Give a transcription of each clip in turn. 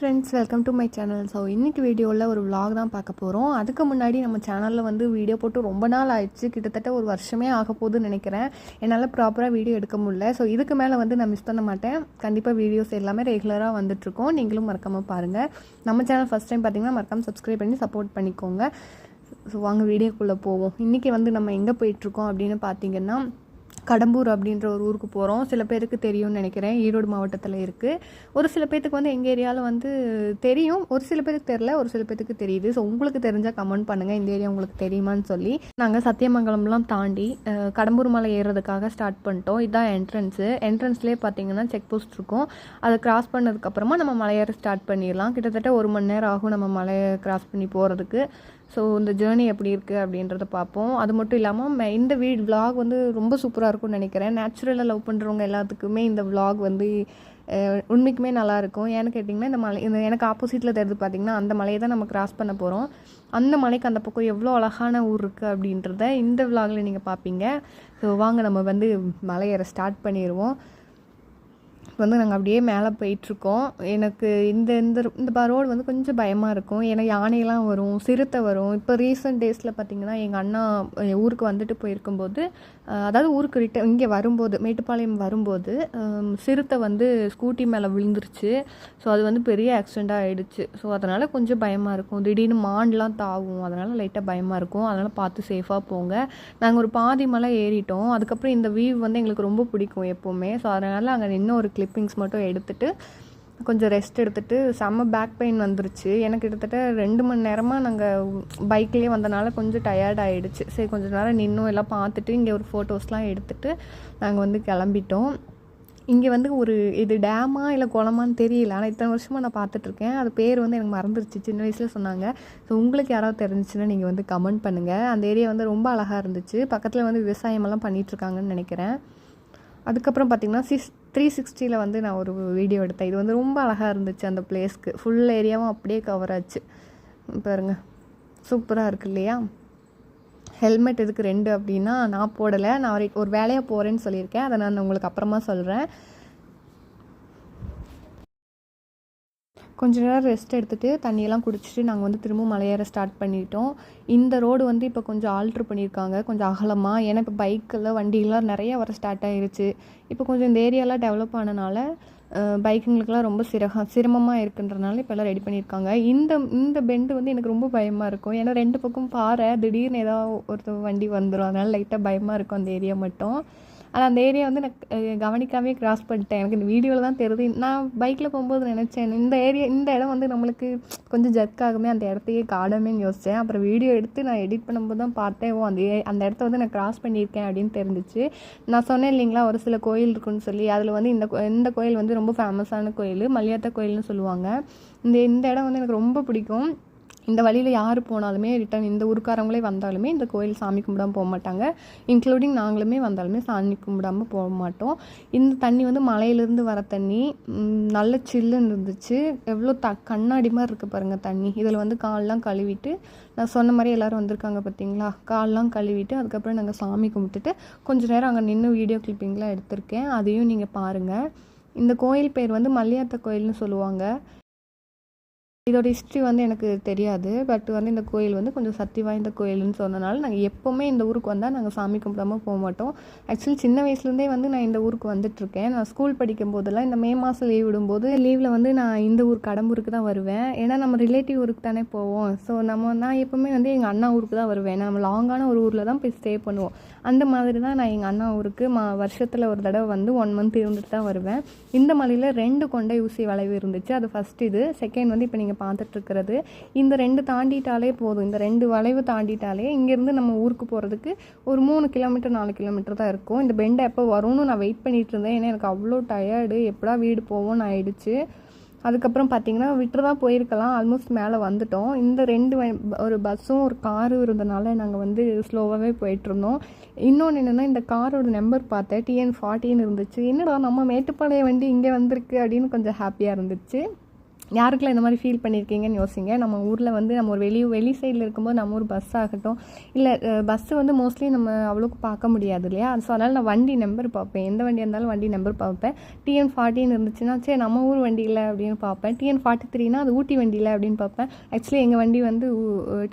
Friends welcome to my channel so இன்றைக்கி வீடியோவில் ஒரு vlog தான் பார்க்க போகிறோம் அதுக்கு முன்னாடி நம்ம சேனலில் வந்து வீடியோ போட்டு ரொம்ப நாள் ஆயிடுச்சு. கிட்டத்தட்ட ஒரு வருஷமே ஆக போகுதுன்னு நினைக்கிறேன். என்னால் ப்ராப்பராக வீடியோ எடுக்க முடியல. ஸோ இதுக்கு மேலே வந்து நான் மிஸ் பண்ண மாட்டேன். கண்டிப்பாக வீடியோஸ் எல்லாமே ரெகுலராக வந்துட்ருக்கோம் நீங்களும் மறக்காமல் பாருங்கள் நம்ம சேனல் ஃபஸ்ட் டைம் பார்த்தீங்கன்னா மறக்காமல் சப்ஸ்கிரைப் பண்ணி சப்போர்ட் பண்ணிக்கோங்க. ஸோ வாங்க வீடியோக்குள்ளே போவோம். இன்றைக்கி வந்து நம்ம எங்கே போயிட்டுருக்கோம் அப்படின்னு பார்த்தீங்கன்னா கடம்பூர் அப்படின்ற ஒரு ஊருக்கு போகிறோம் சில பேருக்கு தெரியும்னு நினைக்கிறேன். ஈரோடு மாவட்டத்தில் இருக்குது ஒரு சில பேர்த்துக்கு வந்து எங்கள் ஏரியாவில் வந்து தெரியும். ஒரு சில பேருக்கு தெரில ஒரு சில பேர்த்துக்கு தெரியுது. ஸோ உங்களுக்கு தெரிஞ்சால் கமெண்ட் பண்ணுங்கள் இந்த ஏரியா உங்களுக்கு தெரியுமான்னு சொல்லி. நாங்கள் சத்தியமங்கலம்லாம் தாண்டி கடம்பூர் மலை ஏறுறதுக்காக ஸ்டார்ட் பண்ணிட்டோம். இதுதான் என்ட்ரன்ஸு என்ட்ரன்ஸ்லேயே பார்த்தீங்கன்னா செக் போஸ்ட் இருக்கும். அதை கிராஸ் பண்ணதுக்கப்புறமா நம்ம மலையேற ஸ்டார்ட் பண்ணிடலாம். கிட்டத்தட்ட ஒரு மணி நேரம் ஆகும் நம்ம மலையை கிராஸ் பண்ணி போகிறதுக்கு ஸோ இந்த ஜேர்னி எப்படி இருக்குது அப்படின்றத பார்ப்போம். அது மட்டும் இல்லாமல் இந்த வீடு vlog வந்து ரொம்ப சூப்பராக இருக்கும்னு நினைக்கிறேன். நேச்சுரலாக லவ் பண்ணுறவங்க எல்லாத்துக்குமே இந்த vlog வந்து உண்மைக்குமே நல்லாயிருக்கும் ஏன்னு கேட்டிங்கன்னா இந்த மலை இந்த எனக்கு ஆப்போசிட்டில் தெரியுது பார்த்தீங்கன்னா அந்த மலையை தான் நம்ம கிராஸ் பண்ண போகிறோம் அந்த மலைக்கு அந்த பக்கம் எவ்வளோ அழகான ஊர் இருக்குது அப்படின்றத இந்த விளாகில் நீங்கள் பார்ப்பீங்க. ஸோ வாங்க நம்ம வந்து மலையேற ஸ்டார்ட் பண்ணிடுவோம் வந்து நாங்கள் அப்படியே மேலே போயிட்டுருக்கோம். எனக்கு இந்த இந்த இந்த ரோடு வந்து கொஞ்சம் பயமாக இருக்கும். ஏன்னா யானையெல்லாம் வரும் சிறுத்தை வரும். இப்போ ரீசெண்ட் டேஸில் பார்த்தீங்கன்னா எங்கள் அண்ணா என் ஊருக்கு வந்துட்டு போயிருக்கும்போது அதாவது ஊருக்கு ரிட்ட இங்கே வரும்போது மேட்டுப்பாளையம் வரும்போது சிறுத்தை வந்து ஸ்கூட்டி மேலே விழுந்துருச்சு. ஸோ அது வந்து பெரிய ஆக்சிடெண்ட்டாக ஆகிடுச்சு ஸோ அதனால் கொஞ்சம் பயமாக இருக்கும். திடீர்னு மான்லாம் தாவும். அதனால் லைட்டாக பயமாக இருக்கும். அதனால் பார்த்து சேஃபாக போங்க. நாங்கள் ஒரு பாதி மலை ஏறிட்டோம். அதுக்கப்புறம் இந்த வியூ வந்து எங்களுக்கு ரொம்ப பிடிக்கும் எப்போவுமே. ஸோ அதனால் அங்கே இன்னும் ஒரு கிளிப்பிங்ஸ் மட்டும் எடுத்துகிட்டு கொஞ்சம் ரெஸ்ட் எடுத்துட்டு செம்ம பேக் பெயின் வந்துருச்சு. எனக்கு கிட்டத்தட்ட ரெண்டு மணி நேரமாக நாங்கள் பைக்லேயே வந்தனால கொஞ்சம் டயர்ட் ஆகிடுச்சு சரி கொஞ்சம் நேரம் நின்றும் எல்லாம் பார்த்துட்டு இங்கே ஒரு ஃபோட்டோஸ்லாம் எடுத்துட்டு நாங்கள் வந்து கிளம்பிட்டோம். இங்கே வந்து ஒரு இது டேமா இல்லை குளமான்னு தெரியல. ஆனால் இத்தனை வருஷமாக நான் பார்த்துட்ருக்கேன் அது பேர் வந்து எனக்கு மறந்துருச்சு. சின்ன வயசில் சொன்னாங்க. ஸோ உங்களுக்கு யாராவது தெரிஞ்சுச்சுன்னா நீங்கள் வந்து கமெண்ட் பண்ணுங்கள் அந்த ஏரியா வந்து ரொம்ப அழகாக இருந்துச்சு. பக்கத்தில் வந்து விவசாயமெல்லாம் பண்ணிகிட்ருக்காங்கன்னு நினைக்கிறேன். அதுக்கப்புறம் பார்த்திங்கன்னா சிஸ் த்ரீ சிக்ஸ்டியில் வந்து நான் ஒரு வீடியோ எடுத்தேன். இது வந்து ரொம்ப அழகாக இருந்துச்சு அந்த பிளேஸ்க்கு ஃபுல் ஏரியாவும் அப்படியே கவர் ஆச்சு. பாருங்க. சூப்பராக இருக்கு இல்லையா? ஹெல்மெட் எதுக்கு ரெண்டு அப்படின்னா நான் போடலை. நான் ஒரு ஒரு வேலையாக போகிறேன்னு சொல்லியிருக்கேன். அதை நான் உங்களுக்கு அப்புறமா சொல்கிறேன் கொஞ்ச நேரம் ரெஸ்ட் எடுத்துகிட்டு தண்ணியெல்லாம் குடிச்சிட்டு நாங்கள் வந்து திரும்ப மலையேற ஸ்டார்ட் பண்ணிட்டோம். இந்த ரோடு வந்து இப்போ கொஞ்சம் ஆல்ட்ரு பண்ணியிருக்காங்க. கொஞ்சம் அகலமாக ஏன்னா இப்போ பைக்கில் வண்டிகள்லாம் நிறைய வர ஸ்டார்ட் ஆயிருச்சு. இப்போ கொஞ்சம் இந்த ஏரியாலாம் டெவலப் ஆனனால பைக்குங்களுக்கெல்லாம் ரொம்ப சிரக சிரமமாக இருக்குன்றனால இப்போ எல்லாம் ரெடி பண்ணியிருக்காங்க. இந்த இந்த பெண்டு வந்து எனக்கு ரொம்ப பயமாக இருக்கும். ஏன்னா ரெண்டு பக்கம் பாறை. திடீர்னு ஏதாவது ஒருத்தர் வண்டி வந்துடும் அதனால் லைட்டாக பயமாக இருக்கும் அந்த ஏரியா மட்டும். ஆனால் அந்த ஏரியா வந்து நான் கவனிக்காமே கிராஸ் பண்ணிட்டேன். எனக்கு இந்த வீடியோவில் தான் தெரியுது. நான் பைக்கில் போகும்போது நினச்சேன் இந்த ஏரியா இந்த இடம் வந்து நம்மளுக்கு கொஞ்சம் ஜர்க் ஆகுமே அந்த இடத்தையே காடமேன்னு யோசித்தேன் அப்புறம் வீடியோ எடுத்து நான் எடிட் பண்ணும்போது தான் பார்த்தேன் ஓ அந்த ஏ- அந்த இடத்த வந்து நான் கிராஸ் பண்ணியிருக்கேன் அப்படின்னு தெரிஞ்சிச்சு. நான் சொன்னேன் இல்லைங்களா ஒரு சில கோயில் இருக்குன்னு சொல்லி. அதில் வந்து இந்த கோ- இந்த கோயில் வந்து ரொம்ப ஃபேமஸான கோயில் மல்லியாத்த கோயில்னு சொல்லுவாங்க. இந்த இந்த இடம் வந்து எனக்கு ரொம்ப பிடிக்கும். இந்த வழியில் யார் போனாலுமே ரிட்டன் இந்த ஊருக்காரங்களே வந்தாலுமே இந்த கோயில் சாமி கும்பிடாம போக மாட்டாங்க. இன்க்ளூடிங் நாங்களுமே வந்தாலுமே சாமி கும்பிடாம போக மாட்டோம். இந்த தண்ணி வந்து மலையிலேருந்து வர தண்ணி நல்ல சில்லுன்னு இருந்துச்சு. எவ்வளோ த கண்ணாடி மாதிரி இருக்குது பாருங்கள் தண்ணி. இதில் வந்து கால்லாம் கழுவிட்டு நான் சொன்ன மாதிரி எல்லோரும் வந்திருக்காங்க பார்த்தீங்களா கால்லாம் கழுவிட்டு அதுக்கப்புறம் நாங்கள் சாமி கும்பிட்டுட்டு கொஞ்சம் நேரம் அங்கே நின்று வீடியோ கிளிப்பிங்லாம் எடுத்திருக்கேன். அதையும் நீங்கள் பாருங்கள் இந்த கோயில் பேர் வந்து மல்லியாத்த கோயில்னு சொல்லுவாங்க. இதோட ஹிஸ்ட்ரி வந்து எனக்கு தெரியாது. பட் வந்து இந்த கோயில் வந்து கொஞ்சம் சக்தி வாய்ந்த கோயில்னு சொன்னனால நாங்கள் எப்போவுமே இந்த ஊருக்கு வந்தால் நாங்கள் சாமி கும்பிடாம போக மாட்டோம். ஆக்சுவலி சின்ன வயசுலேருந்தே வந்து நான் இந்த ஊருக்கு வந்துட்டுருக்கேன். நான் ஸ்கூல் படிக்கும் போதெல்லாம் இந்த மே மாதம் லீவ் விடும்போது லீவில் வந்து நான் இந்த ஊர் கடம்பூருக்கு தான் வருவேன். ஏன்னா நம்ம ரிலேட்டிவ் ஊருக்கு தானே போவோம். ஸோ நம்ம நான் எப்போவுமே வந்து எங்கள் அண்ணா ஊருக்கு தான் வருவேன். நம்ம லாங்கான ஒரு ஊரில் தான் போய் ஸ்டே பண்ணுவோம். அந்த மாதிரி தான் நான் எங்கள் அண்ணா ஊருக்கு மா வருஷத்தில் ஒரு தடவை வந்து ஒன் மந்த் இருந்துட்டு தான் வருவேன். இந்த மலையில் ரெண்டு கொண்டை ஊசி வளைவு இருந்துச்சு. அது ஃபஸ்ட் இது. செகண்ட் வந்து இப்போ நீங்கள் பார்த்துட்ருக்கிறது. இந்த ரெண்டு தாண்டிட்டாலே போதும். இந்த ரெண்டு வளைவு தாண்டிட்டாலே இங்கேருந்து நம்ம ஊருக்கு போகிறதுக்கு ஒரு மூணு கிலோமீட்டர் நாலு கிலோமீட்டர் தான் இருக்கும். இந்த பெண்டை எப்போ வரும்னு நான் வெயிட் பண்ணிட்டு இருந்தேன் ஏன்னா எனக்கு அவ்வளோ டயர்டு. எப்படா வீடு போவோம்னு ஆயிடுச்சு. அதுக்கப்புறம் பார்த்தீங்கன்னா விட்டு தான் போயிருக்கலாம். ஆல்மோஸ்ட் மேலே வந்துட்டோம். இந்த ரெண்டு ஒரு பஸ்ஸும் ஒரு காரும் இருந்தனால நாங்கள் வந்து ஸ்லோவாகவே போயிட்டுருந்தோம் இன்னொன்று என்னென்னா இந்த காரோட நம்பர் பார்த்தேன். டிஎன் ஃபார்ட்டின்னு இருந்துச்சு. என்னடா நம்ம மேட்டுப்பாளையம் வண்டி இங்கே வந்திருக்கு அப்படின்னு கொஞ்சம் ஹாப்பியாக இருந்துச்சு. யாருக்கெல்லாம் இந்த மாதிரி ஃபீல் பண்ணியிருக்கீங்கன்னு யோசிங்க. நம்ம ஊரில் வந்து நம்ம ஒரு வெளி வெளி சைடில் இருக்கும்போது நம்ம ஊர் பஸ் ஆகட்டும். இல்லை பஸ்ஸு வந்து மோஸ்ட்லி நம்ம அவ்வளோக்கு பார்க்க முடியாது இல்லையா? ஸோ அதனால் நான் வண்டி நம்பர் பார்ப்பேன். எந்த வண்டி இருந்தாலும் வண்டி நம்பர் பார்ப்பேன். டிஎன் ஃபார்ட்டின்னு இருந்துச்சுன்னா சரி நம்ம ஊர் வண்டி இல்லை அப்படின்னு பார்ப்பேன். டிஎன் ஃபார்ட்டி த்ரீனா அது ஊட்டி வண்டி இல்லை அப்படின்னு பார்ப்பேன். ஆக்சுவலி எங்கள் வண்டி வந்து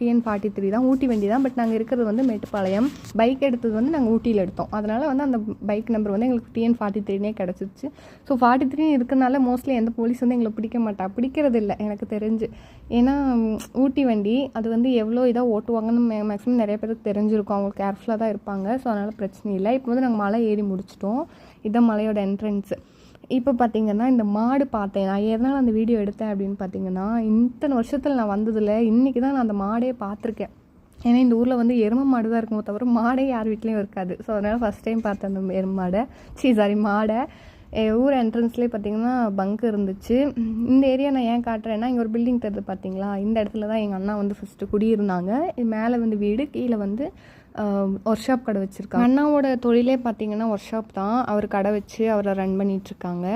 டிஎன் ஃபார்ட்டி த்ரீ தான். ஊட்டி வண்டி தான். பட் நாங்கள் இருக்கிறது வந்து மேட்டுப்பாளையம். பைக் எடுத்தது வந்து நாங்கள் ஊட்டியில் எடுத்தோம். அதனால் வந்து அந்த பைக் நம்பர் வந்து எங்களுக்கு டிஎன் ஃபார்ட்டி த்ரீனே கிடச்சிருச்சு. ஸோ ஃபார்ட்டி த்ரீ இருக்கிறனால மோஸ்ட்லி எந்த போலீஸ் வந்து எங்களை பிடிக்க மாட்டா. அப்படி இல்லை எனக்கு தெரிஞ்சு. ஏன்னா ஊட்டி வண்டி அது வந்து எவ்வளோ இதாக ஓட்டுவாங்கன்னு மே மேக்ஸிமம் நிறைய பேருக்கு தெரிஞ்சிருக்கும். அவங்க கேர்ஃபுல்லாக தான் இருப்பாங்க. ஸோ அதனால் பிரச்சனை இல்லை. இப்போ வந்து நாங்கள் மலை ஏறி முடிச்சிட்டோம். இதான் மலையோட என்ட்ரன்ஸு இப்போ பார்த்தீங்கன்னா இந்த மாடு பார்த்தேன். நான் எதனால் அந்த வீடியோ எடுத்தேன் அப்படின்னு பார்த்தீங்கன்னா இத்தனை வருஷத்தில் நான் வந்ததில் இன்றைக்கி தான் நான் அந்த மாடே பார்த்துருக்கேன். ஏன்னா இந்த ஊரில் வந்து எருமை மாடு தான் இருக்குமோ தவிர மாடே யார் வீட்லேயும் இருக்காது. ஸோ அதனால் ஃபஸ்ட் டைம் பார்த்தேன் அந்த எரும மாடை. சீ சாரி மாடை. ஊர் என்ட்ரன்ஸ்லேயே பார்த்தீங்கன்னா பங்க் இருந்துச்சு. இந்த ஏரியா நான் ஏன் காட்டுறேன்னா இங்கே ஒரு பில்டிங் தருது பார்த்தீங்களா இந்த இடத்துல தான் எங்கள் அண்ணா வந்து ஃபஸ்ட்டு குடியிருந்தாங்க. மேலே வந்து வீடு கீழே வந்து ஒர்க் ஷாப் கடை வச்சுருக்காங்க. அண்ணாவோட தொழிலே பார்த்தீங்கன்னா ஒர்க் ஷாப் தான். அவர் கடை வச்சு அவரை ரன் பண்ணிகிட்ருக்காங்க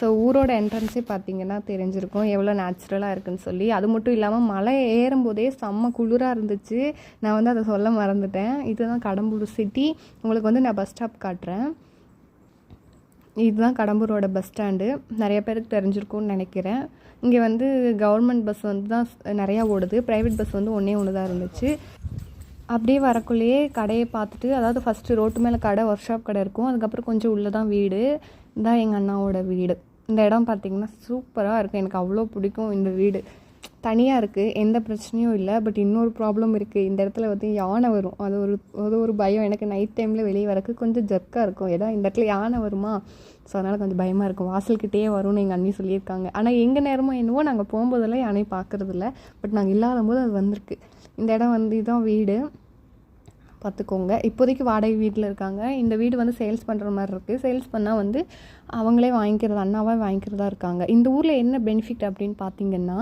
ஸோ ஊரோட என்ட்ரன்ஸே பார்த்தீங்கன்னா தெரிஞ்சிருக்கும். எவ்வளோ நேச்சுரலாக இருக்குன்னு சொல்லி. அது மட்டும் இல்லாமல் மலை ஏறும்போதே செம்ம குளிராக இருந்துச்சு. நான் வந்து அதை சொல்ல மறந்துட்டேன். இதுதான் கடம்பூர் சிட்டி உங்களுக்கு வந்து நான் பஸ் ஸ்டாப் காட்டுறேன். இதுதான் கடம்பூரோட பஸ் ஸ்டாண்டு. நிறைய பேருக்கு தெரிஞ்சிருக்கும்னு நினைக்கிறேன். இங்கே வந்து கவர்மெண்ட் பஸ் வந்து தான் நிறையா ஓடுது. ப்ரைவேட் பஸ் வந்து ஒன்றே ஒன்று தான் இருந்துச்சு. அப்படியே வரக்குள்ளேயே கடையை பார்த்துட்டு அதாவது ஃபஸ்ட்டு ரோட்டு மேலே கடை ஒர்க் ஷாப் கடை இருக்கும். அதுக்கப்புறம் கொஞ்சம் உள்ளே தான் வீடு. இதான் எங்கள் அண்ணாவோட வீடு. இந்த இடம் பார்த்திங்கன்னா சூப்பராக இருக்கும். எனக்கு அவ்வளோ பிடிக்கும் இந்த வீடு. தனியாக இருக்குது எந்த பிரச்சனையும் இல்லை. பட் இன்னொரு ப்ராப்ளம் இருக்குது இந்த இடத்துல வந்து யானை வரும். அது ஒரு அது ஒரு பயம். எனக்கு நைட் டைமில் வெளியே வரக்கு கொஞ்சம் ஜர்க்காக இருக்கும். ஏன்னா இந்த இடத்துல யானை வருமா? ஸோ அதனால் கொஞ்சம் பயமாக இருக்கும். வாசல்கிட்டே வரும்னு எங்கள் அண்ணி சொல்லியிருக்காங்க. ஆனால் எங்கள் நேரமோ என்னவோ நாங்கள் போகும்போதெல்லாம் யானை பார்க்குறதில்ல. பட் நாங்கள் இல்லாத போது அது வந்திருக்கு. இந்த இடம் வந்து இதுதான் வீடு. பார்த்துக்கோங்க. இப்போதைக்கு வாடகை வீட்டில் இருக்காங்க. இந்த வீடு வந்து சேல்ஸ் பண்ணுற மாதிரி இருக்குது சேல்ஸ் பண்ணால் வந்து அவங்களே வாங்கிக்கிறது அண்ணாவே வாங்கிக்கிறதா இருக்காங்க. இந்த ஊரில் என்ன பெனிஃபிட் அப்படின்னு பார்த்தீங்கன்னா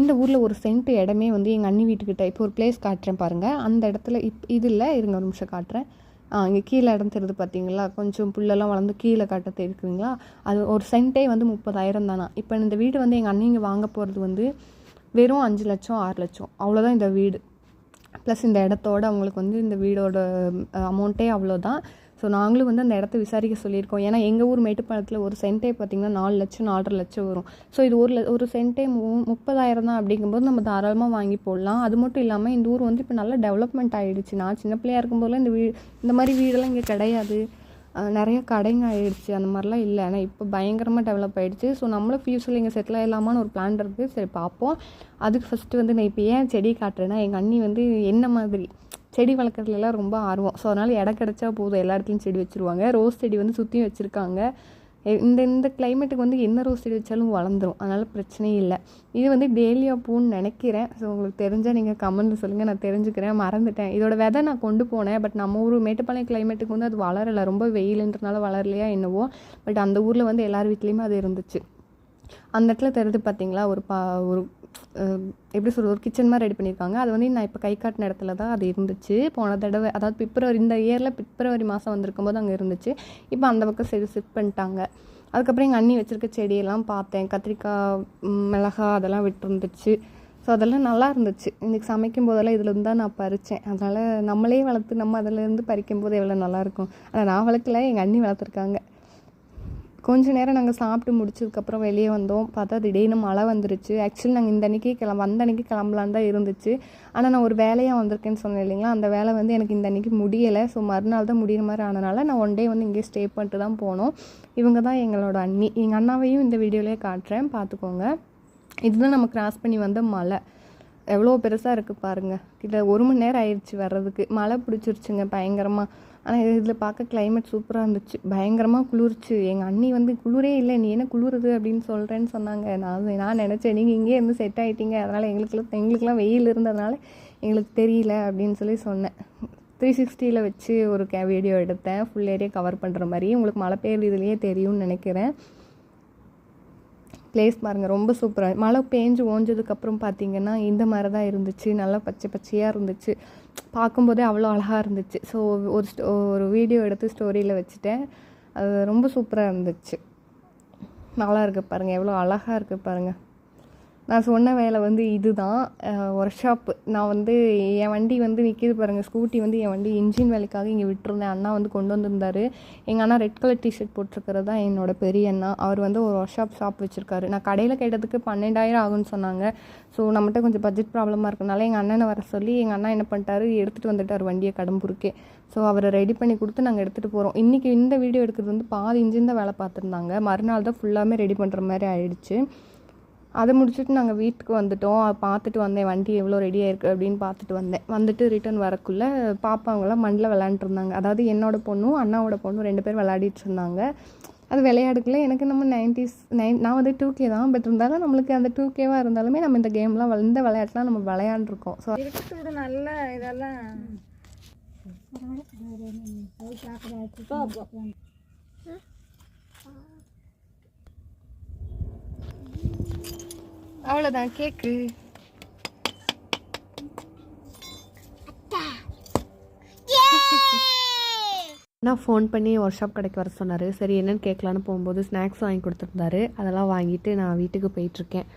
இந்த ஊரில் ஒரு சென்ட் இடமே வந்து எங்கள் அண்ணி வீட்டுக்கிட்ட இப்போ ஒரு பிளேஸ் காட்டுறேன் பாருங்கள் அந்த இடத்துல இப் இது இல்லை இருங்க ஒரு நிமிஷம் காட்டுறேன். ஆ இங்கே கீழே இடம் தெரியுது பார்த்தீங்களா கொஞ்சம் புல்லெல்லாம் வளர்ந்து கீழே காட்ட தெரியுதுங்களா அது ஒரு சென்ட்டே வந்து முப்பதாயிரம் தானா? இப்போ இந்த வீடு வந்து எங்கள் அண்ணிங்க வாங்க போகிறது வந்து வெறும் அஞ்சு லட்சம் ஆறு லட்சம். அவ்வளோதான் இந்த வீடு. ப்ளஸ் இந்த இடத்தோட அவங்களுக்கு வந்து இந்த வீடோட அமௌண்ட்டே அவ்வளோதான் ஸோ நாங்களும் வந்து அந்த இடத்த விசாரிக்க சொல்லியிருக்கோம். ஏன்னா எங்கள் ஊர் மேட்டுப்பாளத்தில் ஒரு சென்ட்டே பார்த்திங்கன்னா நாலு லட்சம் நாலரை லட்சம் வரும். ஸோ இது ஒரு ல- ஒரு சென்ட்டே மு முப்பதாயிரம் தான் அப்படிங்கும்போது நம்ம தாராளமாக வாங்கி போடலாம். அது மட்டும் இல்லாமல் இந்த ஊர் வந்து இப்போ நல்லா டெவலப்மெண்ட் ஆகிடுச்சு நான் சின்ன பிள்ளையா இருக்கும்போதெல்லாம் இந்த வீ இந்த மாதிரி வீடெல்லாம் இங்கே கிடையாது. நிறைய கடைங்க ஆயிடுச்சு. அந்த மாதிரிலாம் இல்லை. ஆனால் இப்போ பயங்கரமாக டெவலப் ஆகிடுச்சு ஸோ நம்மளும் ஃபியூச்சரில் இங்கே செட்டில் ஆகலாமான்னு ஒரு பிளான் இருக்குது சரி பார்ப்போம். அதுக்கு ஃபஸ்ட்டு வந்து நான் இப்போ ஏன் செடி காட்டுறேன்னா எங்கள் அண்ணி வந்து என்ன மாதிரி செடி வளர்க்குறதுலாம் ரொம்ப ஆர்வம். ஸோ அதனால் இடம் கிடச்சா போதும். எல்லா இடத்துலையும் செடி வச்சுருவாங்க. ரோஸ் செடி வந்து சுற்றியும் வச்சுருக்காங்க. இந்த இந்த கிளைமேட்டுக்கு வந்து என்ன ரோஸ் செடி வச்சாலும் வளர்ந்துடும் அதனால் பிரச்சனையே இல்லை. இது வந்து டேலியா பூன்னு நினைக்கிறேன். ஸோ உங்களுக்கு தெரிஞ்சால் நீங்கள் கமெண்ட்டில் சொல்லுங்கள் நான் தெரிஞ்சுக்கிறேன். மறந்துட்டேன். இதோட விதை நான் கொண்டு போனேன். பட் நம்ம ஊர் மேட்டுப்பாளையம் கிளைமேட்டுக்கு வந்து அது வளரலை. ரொம்ப வெயிலுன்றனால வளரலையா என்னவோ. பட் அந்த ஊரில் வந்து எல்லார் வீட்லேயுமே அது இருந்துச்சு. அந்த இடத்துல தெரியுது பார்த்தீங்களா ஒரு பா ஒரு எப்படி சொல்கிறது ஒரு கிச்சன் மாதிரி ரெடி பண்ணியிருக்காங்க. அது வந்து நான் இப்போ கை காட்டின இடத்துல தான் அது இருந்துச்சு. போன தடவை அதாவது பிப்ரவரி இந்த இயரில் பிப்ரவரி மாதம் வந்திருக்கும் போது அங்கே இருந்துச்சு. இப்போ அந்த பக்கம் சரி ஷிஃப்ட் பண்ணிட்டாங்க. அதுக்கப்புறம் எங்கள் அண்ணி வச்சுருக்க செடியெல்லாம் பார்த்தேன். கத்திரிக்காய் மிளகா அதெல்லாம் விட்டுருந்துச்சு. ஸோ அதெல்லாம் நல்லா இருந்துச்சு. இன்றைக்கி சமைக்கும் போதெல்லாம் இதில் இருந்து தான் நான் பறித்தேன் அதனால் நம்மளே வளர்த்து நம்ம அதிலேருந்து பறிக்கும் போது எவ்வளோ நல்லாயிருக்கும் ஆனால் நான் வளர்க்கல. எங்கள் அண்ணி வளர்த்துருக்காங்க. கொஞ்ச நேரம் நாங்கள் சாப்பிட்டு முடிச்சதுக்கப்புறம் வெளியே வந்தோம். பார்த்தா திடீர்னு மழை வந்துருச்சு. ஆக்சுவலி நாங்கள் இந்த அன்றைக்கி கிளம்ப அந்த அன்னைக்கு கிளம்பலான்னு தான் இருந்துச்சு. ஆனால் நான் ஒரு வேலையாக வந்திருக்கேன்னு சொன்னேன் இல்லைங்களா? அந்த வேலை வந்து எனக்கு இந்த அன்றைக்கி முடியலை. ஸோ மறுநாள் தான் முடிகிற மாதிரி ஆனனால நான் ஒன் டே வந்து இங்கே ஸ்டே பண்ணிட்டு தான் போனோம். இவங்க தான் எங்களோட அண்ணி. எங்கள் அண்ணாவையும் இந்த வீடியோலேயே காட்டுறேன். பார்த்துக்கோங்க. இதுதான் நம்ம கிராஸ் பண்ணி வந்த மலை. எவ்வளோ பெருசாக இருக்குது பாருங்கள் கிட்ட ஒரு மணி நேரம் ஆயிடுச்சு வர்றதுக்கு. மழை பிடிச்சிருச்சுங்க பயங்கரமாக ஆனால் இதில் பார்க்க கிளைமேட் சூப்பராக இருந்துச்சு. பயங்கரமாக குளிர்ச்சு. எங்கள் அண்ணி வந்து குளிரே இல்லை நீ என்ன குளிருது? அப்படின்னு சொல்கிறேன்னு சொன்னாங்க. நான் நான் நினச்சேன் நீங்கள் இங்கே இருந்து செட் ஆகிட்டீங்க அதனால் எங்களுக்குலாம் எங்களுக்குலாம் வெயில் இருந்ததுனால எங்களுக்கு தெரியல அப்படின்னு சொல்லி சொன்னேன். த்ரீ சிக்ஸ்டியில் வச்சு ஒரு கே வீடியோ எடுத்தேன். ஃபுல் ஏரியா கவர் பண்ணுற மாதிரி உங்களுக்கு மழை பெய்யுறது இதுலேயே தெரியும்னு நினைக்கிறேன். ப்ளேஸ் பாருங்கள் ரொம்ப சூப்பராக மழை பேஞ்சு ஓஞ்சதுக்கப்புறம் பார்த்தீங்கன்னா இந்த மாதிரி தான் இருந்துச்சு. நல்லா பச்சை பச்சையாக இருந்துச்சு. பார்க்கும்போதே அவ்வளோ அழகாக இருந்துச்சு. ஸோ ஒரு ஸ்டோ ஒரு வீடியோ எடுத்து ஸ்டோரியில் வச்சுட்டேன். அது ரொம்ப சூப்பராக இருந்துச்சு. நல்லா இருக்குது பாருங்கள் எவ்வளோ அழகாக இருக்குது பாருங்கள் நான் சொன்ன வேலை வந்து இதுதான். ஒர்க் ஷாப் நான் வந்து என் வண்டி வந்து நிற்கிது பாருங்கள் ஸ்கூட்டி வந்து என் வண்டி இன்ஜின் வேலைக்காக இங்கே விட்டுருந்தேன். அண்ணா வந்து கொண்டு வந்திருந்தார். எங்கள் அண்ணா ரெட் கலர் டிஷர்ட் போட்டிருக்கிறது தான் என்னோட பெரிய அண்ணா. அவர் வந்து ஒரு ஒர்க் ஷாப் ஷாப் வச்சுருக்காரு. நான் கடையில் கேட்டதுக்கு பன்னெண்டாயிரம் ஆகும்னு சொன்னாங்க. ஸோ நம்மகிட்ட கொஞ்சம் பட்ஜெட் ப்ராப்ளமாக இருக்கனால எங்கள் அண்ணனை வர சொல்லி எங்கள் அண்ணா என்ன பண்ணிட்டாரு எடுத்துகிட்டு வந்துட்டார் வண்டியை கடம்பூருக்கே. ஸோ அவரை ரெடி பண்ணி கொடுத்து நாங்கள் எடுத்துகிட்டு போகிறோம் இன்றைக்கி இந்த வீடியோ எடுக்கிறது வந்து பாதி இன்ஜின் தான் வேலை பார்த்துருந்தாங்க. மறுநாள் தான் ஃபுல்லாமே ரெடி பண்ணுற மாதிரி ஆயிடுச்சு. அதை முடிச்சுட்டு நாங்கள் வீட்டுக்கு வந்துட்டோம். அதை பார்த்துட்டு வந்தேன் வண்டி எவ்வளோ ரெடி ஆயிருக்கு? அப்படின்னு பார்த்துட்டு வந்தேன். வந்துட்டு ரிட்டர்ன் வரக்குள்ளே பாப்பாவங்களாம் மண்ணில் விளாண்டுருந்தாங்க அதாவது என்னோட பொண்ணும் அண்ணாவோட பொண்ணும் ரெண்டு பேர் விளையாடிட்டு இருந்தாங்க. அது விளையாடுக்குள்ள எனக்கு நம்ம நைன்டிஸ் நைன் நான் வந்து டூ கே தான். பட் இருந்தாலும் நம்மளுக்கு அந்த டூ கேவாக இருந்தாலுமே நம்ம இந்த கேம்லாம் இந்த விளையாட்டுலாம் நம்ம விளையாண்டுருக்கோம். ஸோ இருக்குது நல்ல இதெல்லாம். அவ்வளோதான் கேக்கு. நான் ஃபோன் பண்ணி ஒர்க் ஷாப் கடைக்கு வர சொன்னார். சரி என்னன்னு கேட்கலான்னு போகும்போது ஸ்நாக்ஸ் வாங்கி கொடுத்துருந்தாரு. அதெல்லாம் வாங்கிட்டு நான் வீட்டுக்கு போயிட்டுருக்கேன்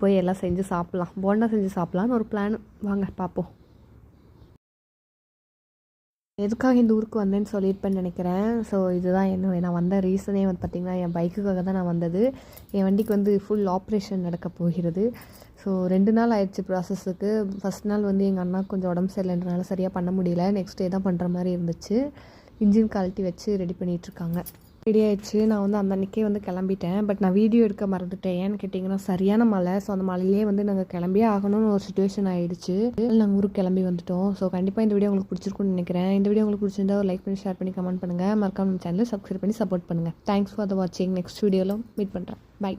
போய் எல்லாம் செஞ்சு சாப்பிட்லாம். போண்டா செஞ்சு சாப்பிட்லான்னு ஒரு பிளான் வாங்க பார்ப்போம் எதுக்காக இந்த ஊருக்கு வந்தேன்னு சொல்லியிருப்பேன்னு நினைக்கிறேன். ஸோ இதுதான் என்ன நான் வந்த ரீசனே வந்து பார்த்திங்கன்னா என் பைக்குக்காக தான் நான் வந்தது. என் வண்டிக்கு வந்து ஃபுல் ஆப்ரேஷன் நடக்க போகிறது. ஸோ ரெண்டு நாள் ஆயிடுச்சு ப்ராசஸுக்கு ஃபஸ்ட் நாள் வந்து எங்கள் அண்ணா கொஞ்சம் உடம்பு சரியில்லைன்றனால சரியாக பண்ண முடியல. நெக்ஸ்ட் டே தான் பண்ணுற மாதிரி இருந்துச்சு. இன்ஜின் கழட்டி வச்சு ரெடி பண்ணிகிட்ருக்காங்க ரெடி ஆயிடுச்சு. நான் வந்து அந்த அன்றைக்கே வந்து கிளம்பிட்டேன். பட் நான் வீடியோ எடுக்க மறந்துட்டேன். ஏன்னு கேட்டிங்கன்னா சரியான மழை. ஸோ அந்த மழையிலே வந்து நாங்கள் கிளம்பியே ஆகணும்னு ஒரு சுச்சுவேஷன் ஆயிடுச்சு. நாங்கள் ஊருக்கு கிளம்பி வந்துட்டோம். ஸோ கண்டிப்பாக இந்த வீடியோ உங்களுக்கு பிடிச்சிருக்கும்னு நினைக்கிறேன். இந்த வீடியோ உங்களுக்கு பிடிச்சிருந்தா ஒரு லைக் பண்ணி ஷேர் பண்ணி கமெண்ட் பண்ணுங்கள் மறக்காம நம்ம சேனலை சப்ஸ்கிரைப் பண்ணி சப்போர்ட் பண்ணுங்கள் தேங்க்ஸ் ஃபார் த வாட்சிங் நெக்ஸ்ட் வீடியோவில் மீட் பண்ணுறேன் பை